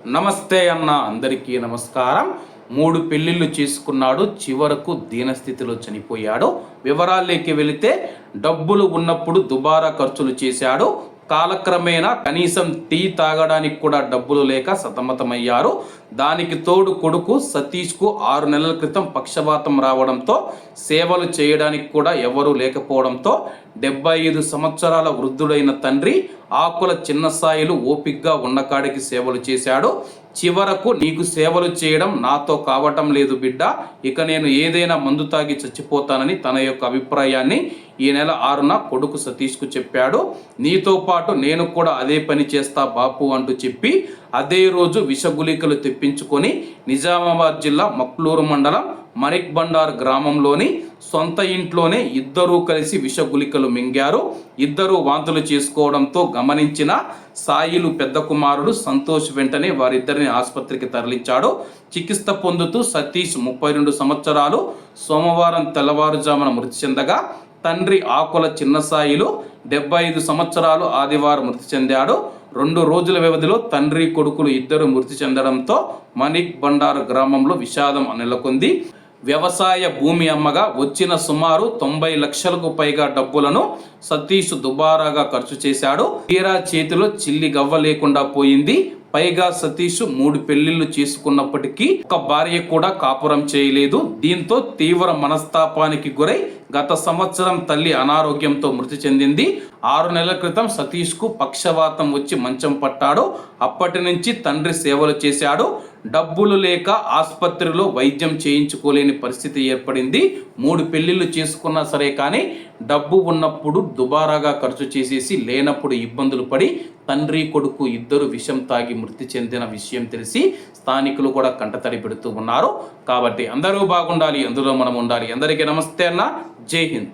నమస్తే అన్న అందరికీ నమస్కారం. మూడు పెళ్ళిళ్ళు చేసుకున్నాడు చివరకు దీనస్థితిలో చనిపోయాడు. వివరాల్లోకి వెళితే డబ్బులు ఉన్నప్పుడు దుబారా ఖర్చులు చేశాడు. కాలక్రమేణా కనీసం టీ తాగడానికి కూడా డబ్బులు లేక సతమతమయ్యారు. దానికి తోడు కొడుకు సతీష్కు ఆరు నెలల క్రితం పక్షవాతం రావడంతో సేవలు చేయడానికి కూడా ఎవరూ లేకపోవడంతో డెబ్బై ఐదు సంవత్సరాల వృద్ధుడైన తండ్రి ఆకుల చిన్న స్థాయిలు ఓపిగ్గా ఉన్నకాడికి సేవలు చేశాడు. చివరకు నీకు సేవలు చేయడం నాతో కావటం లేదు బిడ్డ. ఇక నేను ఏదైనా మందు తాగి చచ్చిపోతానని తన యొక్క అభిప్రాయాన్ని ఈ నెల ఆరున కొడుకు సతీష్కు చెప్పాడు. నీతో పాటు నేను కూడా అదే పని చేస్తా బాపు అంటూ చెప్పి అదే రోజు విషగులికలు తెప్పించుకొని నిజామాబాద్ జిల్లా మక్లూరు మండలం మరిక్ బండార్ గ్రామంలోని సొంత ఇంట్లోనే ఇద్దరూ కలిసి విషగుళికలు మింగారు. ఇద్దరు వాంతులు చేసుకోవడంతో గమనించిన సాయిలు పెద్ద కుమారుడు సంతోష్ వెంటనే వారిద్దరిని ఆసుపత్రికి తరలించాడు. చికిత్స పొందుతూ సతీష్ ముప్పై రెండు సంవత్సరాలు సోమవారం తెల్లవారుజామున మృతి చెందగా తండ్రి ఆకుల చిన్న సాయిలు డెబ్బై ఐదు సంవత్సరాలు ఆదివారం మృతి చెందాడు. రెండు రోజుల వ్యవధిలో తండ్రి కొడుకులు ఇద్దరు మృతి చెందడంతో మణిక్ బండారు గ్రామంలో విషాదం నెలకొంది. వ్యవసాయ భూమి అమ్మగా వచ్చిన సుమారు తొంభై లక్షలకు పైగా డబ్బులను సతీష్ దుబారాగా ఖర్చు చేశాడు. తీరా చేతిలో చిల్లి గవ్వ లేకుండా పోయింది. పైగా సతీష్ మూడు పెళ్ళిళ్ళు చేసుకున్నప్పటికీ ఒక భార్య కూడా కాపురం చేయలేదు. దీంతో తీవ్ర మనస్తాపానికి గురై గత సంవత్సరం తల్లి అనారోగ్యంతో మృతి చెందింది. ఆరు నెలల క్రితం సతీష్కు పక్షవాతం వచ్చి మంచం పట్టాడు. అప్పటి నుంచి తండ్రి సేవలు చేశాడు. డబ్బులు లేక ఆసుపత్రిలో వైద్యం చేయించుకోలేని పరిస్థితి ఏర్పడింది. మూడు పెళ్ళిళ్ళు చేసుకున్నా సరే కానీ డబ్బు ఉన్నప్పుడు దుబారాగా ఖర్చు చేసేసి లేనప్పుడు ఇబ్బందులు పడి తండ్రి కొడుకు ఇద్దరు విషం తాగి మృతి చెందిన విషయం తెలిసి స్థానికులు కూడా కంటతడి పెడుతూ ఉన్నారు. కాబట్టి అందరూ బాగుండాలి అందులో మనం ఉండాలి. అందరికీ నమస్తే అన్న. జై హింద్.